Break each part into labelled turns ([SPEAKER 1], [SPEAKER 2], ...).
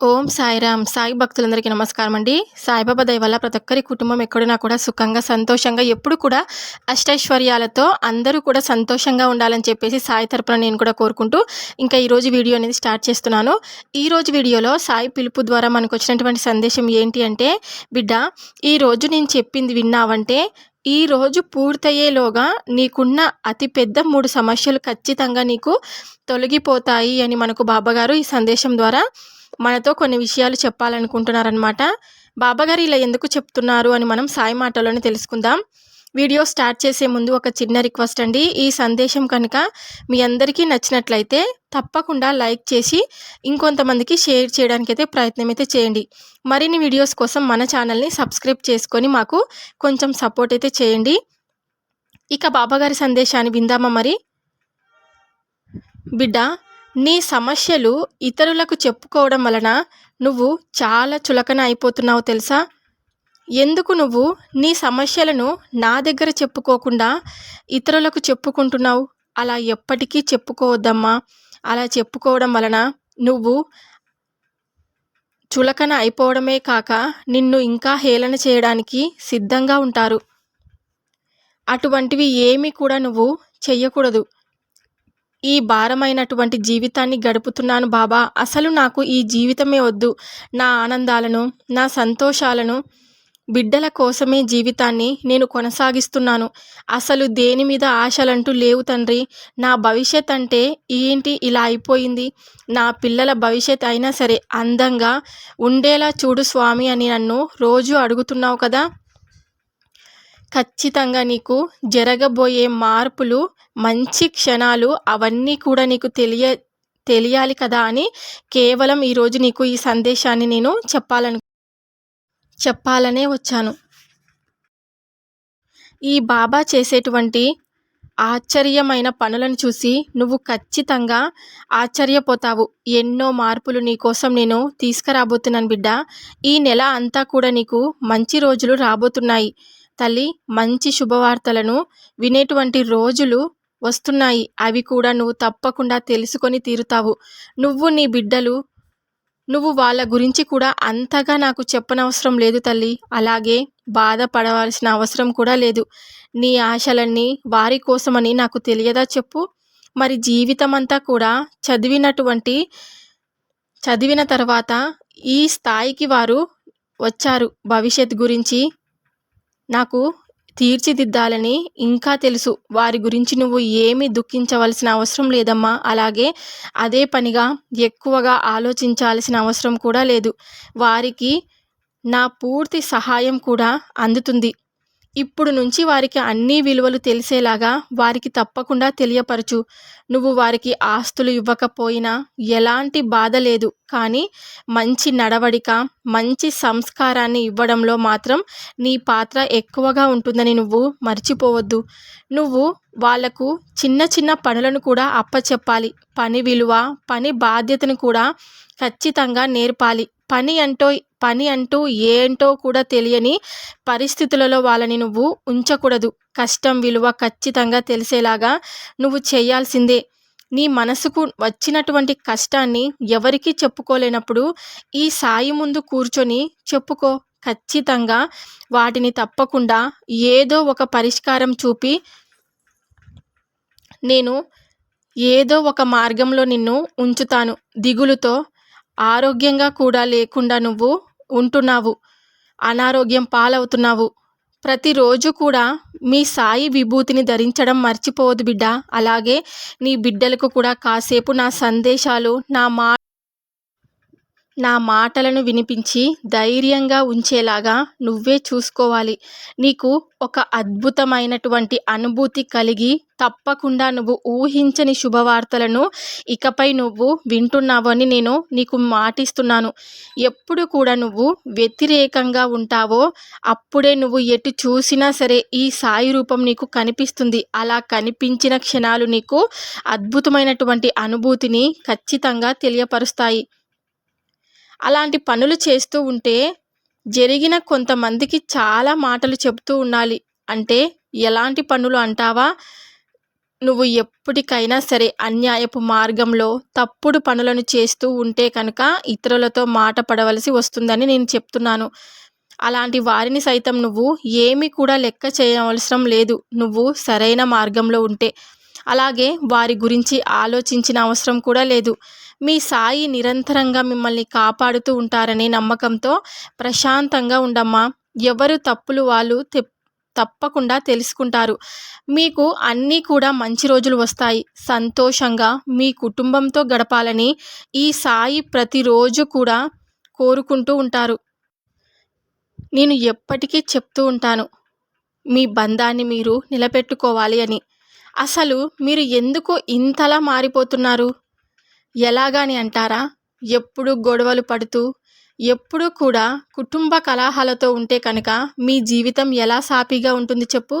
[SPEAKER 1] ఓం సాయిరామ్. సాయి భక్తులందరికీ నమస్కారం అండి సాయిబాబా దయ వల్ల ప్రతి ఒక్కరి కుటుంబం ఎక్కడున్నా కూడా సుఖంగా సంతోషంగా ఎప్పుడు కూడా అష్టైశ్వర్యాలతో అందరూ కూడా సంతోషంగా ఉండాలని చెప్పేసి సాయి తరపున నేను కూడా కోరుకుంటూ ఇంకా ఈరోజు వీడియో అనేది స్టార్ట్ చేస్తున్నాను. ఈరోజు వీడియోలో సాయి పిలుపు ద్వారా మనకు వచ్చినటువంటి సందేశం ఏంటి అంటే బిడ్డ ఈరోజు నేను చెప్పింది విన్నావంటే ఈ రోజు పూర్తయ్యేలోగా నీకున్న అతి పెద్ద మూడు సమస్యలు ఖచ్చితంగా నీకు తొలగిపోతాయి అని మనకు బాబాగారు ఈ సందేశం ద్వారా మనతో కొన్ని విషయాలు చెప్పాలనుకుంటున్నారనమాట బాబాగారు ఇలా ఎందుకు చెప్తున్నారు అని మనం సాయి మాటలోనే తెలుసుకుందాం. వీడియో స్టార్ట్ చేసే ముందు ఒక చిన్న రిక్వెస్ట్ అండి. ఈ సందేశం కనుక మీ అందరికీ నచ్చినట్లయితే తప్పకుండా లైక్ చేసి ఇంకొంతమందికి షేర్ చేయడానికి అయితే ప్రయత్నం అయితే చేయండి. మరిన్ని వీడియోస్ కోసం మన ఛానల్ని సబ్స్క్రైబ్ చేసుకొని మాకు కొంచెం సపోర్ట్ అయితే చేయండి. ఇక బాబాగారి సందేశాన్ని విందామా మరి? బిడ్డ నీ సమస్యలు ఇతరులకు చెప్పుకోవడం వలన నువ్వు చాలా చులకన అయిపోతున్నావు తెలుసా? ఎందుకు నువ్వు నీ సమస్యలను నా దగ్గర చెప్పుకోకుండా ఇతరులకు చెప్పుకుంటున్నావు? అలా ఎప్పటికీ చెప్పుకోవద్దమ్మా. అలా చెప్పుకోవడం వలన నువ్వు చులకన అయిపోవడమే కాక నిన్ను ఇంకా హేళన చేయడానికి సిద్ధంగా ఉంటారు. అటువంటివి ఏమీ కూడా నువ్వు చెయ్యకూడదు. ఈ భారమైనటువంటి జీవితాన్ని గడుపుతున్నాను బాబా. అసలు నాకు ఈ జీవితమే వద్దు. నా ఆనందాలను నా సంతోషాలను బిడ్డల కోసమే జీవితాన్ని నేను కొనసాగిస్తున్నాను. అసలు దేని మీద ఆశలంటూ లేవు తండ్రి. నా భవిష్యత్ అంటే ఏంటి? ఇలా అయిపోయింది. నా పిల్లల భవిష్యత్ అయినా సరే అందంగా ఉండేలా చూడు స్వామి అని నన్ను రోజు అడుగుతున్నావు కదా. ఖచ్చితంగా నీకు జరగబోయే మార్పులు మంచి క్షణాలు అవన్నీ కూడా నీకు తెలియ తెలియాలి కదా అని కేవలం ఈరోజు నీకు ఈ సందేశాన్ని నేను చెప్పాలను చెప్పాలనే వచ్చాను. ఈ బాబా చేసేటువంటి ఆశ్చర్యమైన పనులను చూసి నువ్వు ఖచ్చితంగా ఆశ్చర్యపోతావు. ఎన్నో మార్పులు నీ కోసం నేను తీసుకురాబోతున్నాను బిడ్డ. ఈ నెల అంతా కూడా నీకు మంచి రోజులు రాబోతున్నాయి. తల్లి మంచి శుభవార్తలను వినేటువంటి రోజులు వస్తున్నాయి. అవి కూడా నువ్వు తప్పకుండా తెలుసుకొని తీరుతావు. నువ్వు నీ బిడ్డలు నువ్వు వాళ్ళ గురించి కూడా అంతగా నాకు చెప్పనవసరం లేదు తల్లి. అలాగే బాధపడవలసిన అవసరం కూడా లేదు. నీ ఆశలన్నీ వారి కోసమని నాకు తెలియదా చెప్పు. మరి జీవితం అంతా కూడా చదివినటువంటి చదివిన తర్వాత ఈ స్థాయికి వారు వచ్చారు. భవిష్యత్ గురించి నాకు తీర్చిదిద్దాలని ఇంకా తెలుసు. వారి గురించి నువ్వు ఏమీ దుఃఖించవలసిన అవసరం లేదమ్మా. అలాగే అదే పనిగా ఎక్కువగా ఆలోచించాల్సిన అవసరం కూడా లేదు. వారికి నా పూర్తి సహాయం కూడా అందుతుంది. ఇప్పుడు నుంచి వారికి అన్ని విలువలు తెలిసేలాగా వారికి తప్పకుండా తెలియపరచు. నువ్వు వారికి ఆస్తులు ఇవ్వకపోయినా ఎలాంటి బాధ లేదు. కానీ మంచి నడవడిక మంచి సంస్కారాన్ని ఇవ్వడంలో మాత్రం నీ పాత్ర ఎక్కువగా ఉంటుందని నువ్వు మర్చిపోవద్దు. నువ్వు వాళ్ళకు చిన్న చిన్న పనులను కూడా అప్పచెప్పాలి. పని విలువ పని బాధ్యతను కూడా ఖచ్చితంగా నేర్పాలి. పని అంటూ పని అంటూ ఏంటో కూడా తెలియని పరిస్థితులలో వాళ్ళని నువ్వు ఉంచకూడదు. కష్టం విలువ ఖచ్చితంగా తెలిసేలాగా నువ్వు చేయాల్సిందే. నీ మనసుకు వచ్చినటువంటి కష్టాన్ని ఎవరికీ చెప్పుకోలేనప్పుడు ఈ సాయి ముందు కూర్చొని చెప్పుకో. ఖచ్చితంగా వాటిని తప్పకుండా ఏదో ఒక పరిష్కారం చూపి నేను ఏదో ఒక మార్గంలో నిన్ను ఉంచుతాను. దిగులుతో ఆరోగ్యంగా కూడా లేకుండా నువ్వు ఉంటున్నావు. అనారోగ్యం పాలవుతున్నావు. ప్రతిరోజు కూడా మీ సాయి విభూతిని ధరించడం మర్చిపోవద్దు బిడ్డ. అలాగే నీ బిడ్డలకు కూడా కాసేపు నా సందేశాలు నా మా నా మాటలను వినిపించి ధైర్యంగా ఉంచేలాగా నువ్వే చూసుకోవాలి. నీకు ఒక అద్భుతమైనటువంటి అనుభూతి కలిగి తప్పకుండా నువ్వు ఊహించని శుభవార్తలను ఇకపై నువ్వు వింటున్నావని నేను నీకు మాటిస్తున్నాను. ఎప్పుడు కూడా నువ్వు వ్యతిరేకంగా ఉంటావో అప్పుడే నువ్వు ఎటు చూసినా సరే ఈ సాయి రూపం నీకు కనిపిస్తుంది. అలా కనిపించిన క్షణాలు నీకు అద్భుతమైనటువంటి అనుభూతిని ఖచ్చితంగా తెలియపరుస్తాయి. అలాంటి పనులు చేస్తూ ఉంటే జరిగిన కొంతమందికి చాలా మాటలు చెబుతూ ఉండాలి. అంటే ఎలాంటి పనులు అంటావా? నువ్వు ఎప్పటికైనా సరే అన్యాయపు మార్గంలో తప్పుడు పనులను చేస్తూ ఉంటే కనుక ఇతరులతో మాట పడవలసి వస్తుందని నేను చెప్తున్నాను. అలాంటి వారిని సైతం నువ్వు ఏమీ కూడా లెక్క చేయవలసిన లేదు. నువ్వు సరైన మార్గంలో ఉంటే. అలాగే వారి గురించి ఆలోచించిన అవసరం కూడా లేదు. మీ సాయి నిరంతరంగా మిమ్మల్ని కాపాడుతూ ఉంటారనే నమ్మకంతో ప్రశాంతంగా ఉండమ్మా. ఎవరు తప్పులు వాళ్ళు తెప్ తప్పకుండా తెలుసుకుంటారు. మీకు అన్నీ కూడా మంచి రోజులు వస్తాయి. సంతోషంగా మీ కుటుంబంతో గడపాలని ఈ సాయి ప్రతిరోజు కూడా కోరుకుంటూ ఉంటారు. నేను ఎప్పటికీ చెప్తూ ఉంటాను. మీ బంధాన్ని మీరు నిలబెట్టుకోవాలి అని. అసలు మీరు ఎందుకు ఇంతలా మారిపోతున్నారు? ఎలాగాని అంటారా? ఎప్పుడు గొడవలు పడుతూ ఎప్పుడూ కూడా కుటుంబ కలహాలతో ఉంటే కనుక మీ జీవితం ఎలా సాఫీగా ఉంటుంది చెప్పు.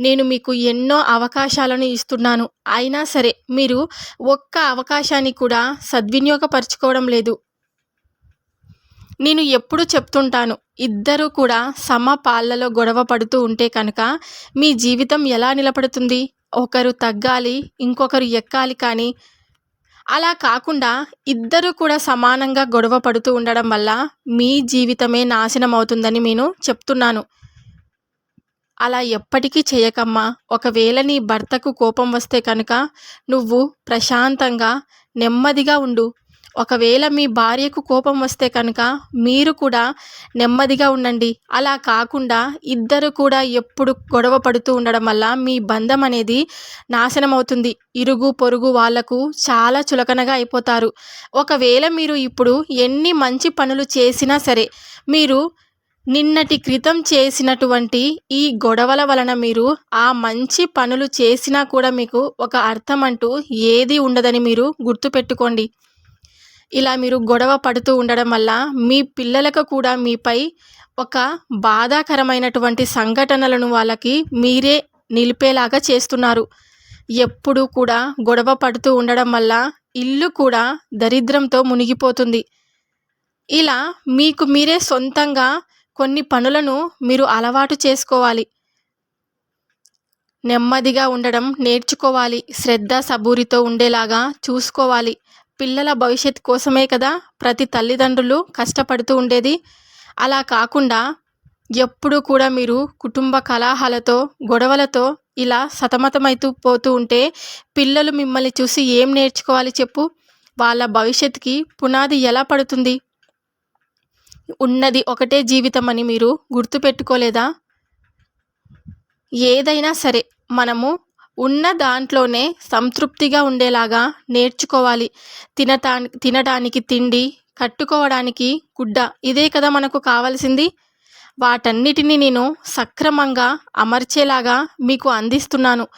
[SPEAKER 1] నేను మీకు ఎన్నో అవకాశాలను ఇస్తున్నాను. అయినా సరే మీరు ఒక్క అవకాశాన్ని కూడా సద్వినియోగపరచుకోవడం లేదు. నేను ఎప్పుడు చెప్తుంటాను ఇద్దరూ కూడా సమ పాళ్ళలో గొడవ పడుతూ ఉంటే కనుక మీ జీవితం ఎలా నిలబడుతుంది? ఒకరు తగ్గాలి ఇంకొకరు ఎక్కాలి కానీ అలా కాకుండా ఇద్దరు కూడా సమానంగా గొడవ పడుతూ ఉండడం వల్ల మీ జీవితమే నాశనం అవుతుందని నేను చెప్తున్నాను. అలా ఎప్పటికీ చేయకమ్మా. ఒకవేళ నీ భర్తకు కోపం వస్తే కనుక నువ్వు ప్రశాంతంగా నెమ్మదిగా ఉండు. ఒకవేళ మీ భార్యకు కోపం వస్తే కనుక మీరు కూడా నెమ్మదిగా ఉండండి. అలా కాకుండా ఇద్దరు కూడా ఎప్పుడు గొడవ పడుతూ ఉండడం వల్ల మీ బంధం అనేది నాశనం అవుతుంది. ఇరుగు పొరుగు వాళ్ళకు చాలా చులకనగా అయిపోతారు. ఒకవేళ మీరు ఇప్పుడు ఎన్ని మంచి పనులు చేసినా సరే మీరు నిన్నటి క్రితం చేసినటువంటి ఈ గొడవల వలన మీరు ఆ మంచి పనులు చేసినా కూడా మీకు ఒక అర్థం అంటూ ఏది ఉండదని మీరు గుర్తుపెట్టుకోండి. ఇలా మీరు గొడవ పడుతూ ఉండడం వల్ల మీ పిల్లలకు కూడా మీపై ఒక బాధాకరమైనటువంటి సంఘటనలను వాళ్ళకి మీరే నిలిపేలాగా చేస్తున్నారు. ఎప్పుడు కూడా గొడవ పడుతూ ఉండడం వల్ల ఇల్లు కూడా దరిద్రంతో మునిగిపోతుంది. ఇలా మీకు మీరే సొంతంగా కొన్ని పనులను మీరు అలవాటు చేసుకోవాలి. నెమ్మదిగా ఉండడం నేర్చుకోవాలి. శ్రద్ధ సబూరితో ఉండేలాగా చూసుకోవాలి. పిల్లల భవిష్యత్ కోసమే కదా ప్రతి తల్లిదండ్రులు కష్టపడుతూ ఉండేది. అలా కాకుండా ఎప్పుడు కూడా మీరు కుటుంబ కలహాలతో గొడవలతో ఇలా సతమతమైతూ పోతూ ఉంటే పిల్లలు మిమ్మల్ని చూసి ఏం నేర్చుకోవాలి చెప్పు? వాళ్ళ భవిష్యత్తుకి పునాది ఎలా పడుతుంది? ఉన్నది ఒకటే జీవితం అని మీరు గుర్తుపెట్టుకోలేదా? ఏదైనా సరే మనము ఉన్న దాంట్లోనే సంతృప్తిగా ఉండేలాగా నేర్చుకోవాలి. తినటా తినడానికి తిండి కట్టుకోవడానికి గుడ్డ. ఇదే కదా మనకు కావాల్సింది. వాటన్నిటిని నేను సక్రమంగా అమర్చేలాగా మీకు అందిస్తున్నాను.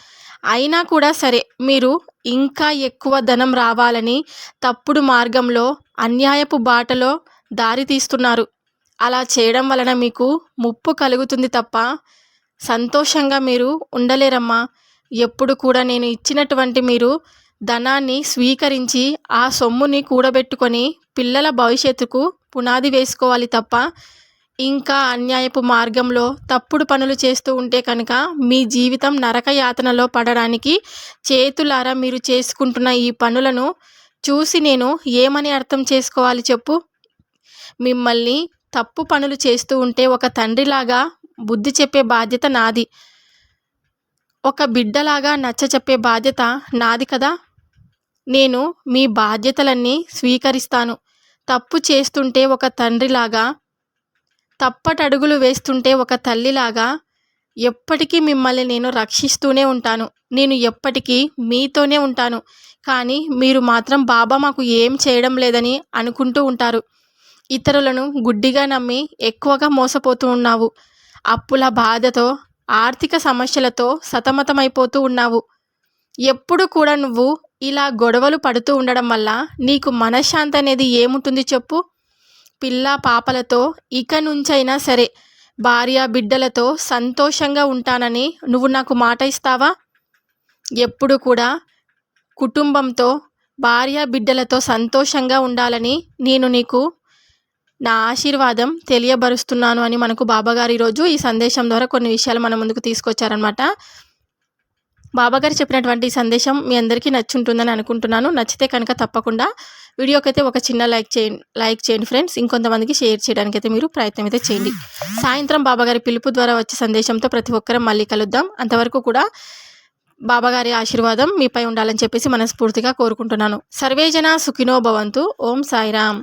[SPEAKER 1] అయినా కూడా సరే మీరు ఇంకా ఎక్కువ ధనం రావాలని తప్పుడు మార్గంలో అన్యాయపు బాటలో దారి తీస్తున్నారు. అలా చేయడం వలన మీకు ముప్పు కలుగుతుంది తప్ప సంతోషంగా మీరు ఉండలేరమ్మా. ఎప్పుడు కూడా నేను ఇచ్చినటువంటి మీరు ధనాన్ని స్వీకరించి ఆ సొమ్ముని కూడబెట్టుకొని పిల్లల భవిష్యత్తుకు పునాది వేసుకోవాలి తప్ప ఇంకా అన్యాయపు మార్గంలో తప్పుడు పనులు చేస్తూ ఉంటే కనుక మీ జీవితం నరక యాతనలో పడడానికి చేతులారా మీరు చేసుకుంటున్న ఈ పనులను చూసి నేను ఏమని అర్థం చేసుకోవాలి చెప్పు? మిమ్మల్ని తప్పు పనులు చేస్తూ ఉంటే ఒక తండ్రిలాగా బుద్ధి చెప్పే బాధ్యత నాది. ఒక బిడ్డలాగా నచ్చ చెప్పే బాధ్యత నాది కదా. నేను మీ బాధ్యతలన్నీ స్వీకరిస్తాను. తప్పు చేస్తుంటే ఒక తండ్రిలాగా తప్పటడుగులు వేస్తుంటే ఒక తల్లిలాగా ఎప్పటికీ మిమ్మల్ని నేను రక్షిస్తూనే ఉంటాను. నేను ఎప్పటికీ మీతోనే ఉంటాను. కానీ మీరు మాత్రం బాబా మాకు ఏం చేయడం లేదని అనుకుంటూ ఉంటారు. ఇతరులను గుడ్డిగా నమ్మి ఎక్కువగా మోసపోతూ ఉన్నావు. అప్పుల బాధతో ఆర్థిక సమస్యలతో సతమతమైపోతూ ఉన్నావు. ఎప్పుడు కూడా నువ్వు ఇలా గొడవలు పడుతూ ఉండడం వల్ల నీకు మనశ్శాంతి అనేది ఏముంటుంది చెప్పు? పిల్ల పాపలతో ఇక నుంచైనా సరే భార్య బిడ్డలతో సంతోషంగా ఉంటానని నువ్వు నాకు మాట ఇస్తావా? ఎప్పుడు కూడా కుటుంబంతో భార్య బిడ్డలతో సంతోషంగా ఉండాలని నేను నీకు నా ఆశీర్వాదం తెలియబరుస్తున్నాను అని మనకు బాబాగారు ఈరోజు ఈ సందేశం ద్వారా కొన్ని విషయాలు మన ముందుకు తీసుకొచ్చారనమాట బాబాగారు చెప్పినటువంటి ఈ సందేశం మీ అందరికీ నచ్చుంటుందని అనుకుంటున్నాను. నచ్చితే కనుక తప్పకుండా వీడియోకైతే ఒక చిన్న లైక్ చేయండి లైక్ చేయండి ఫ్రెండ్స్. ఇంకొంతమందికి షేర్ చేయడానికి అయితే మీరు ప్రయత్నం అయితే చేయండి. సాయంత్రం బాబాగారి పిలుపు ద్వారా వచ్చే సందేశంతో ప్రతి ఒక్కరం మళ్ళీ కలుద్దాం. అంతవరకు కూడా బాబాగారి ఆశీర్వాదం మీపై ఉండాలని చెప్పేసి మనస్ఫూర్తిగా కోరుకుంటున్నాను. సర్వేజన సుఖినో భవంతు. ఓం సాయిరామ్.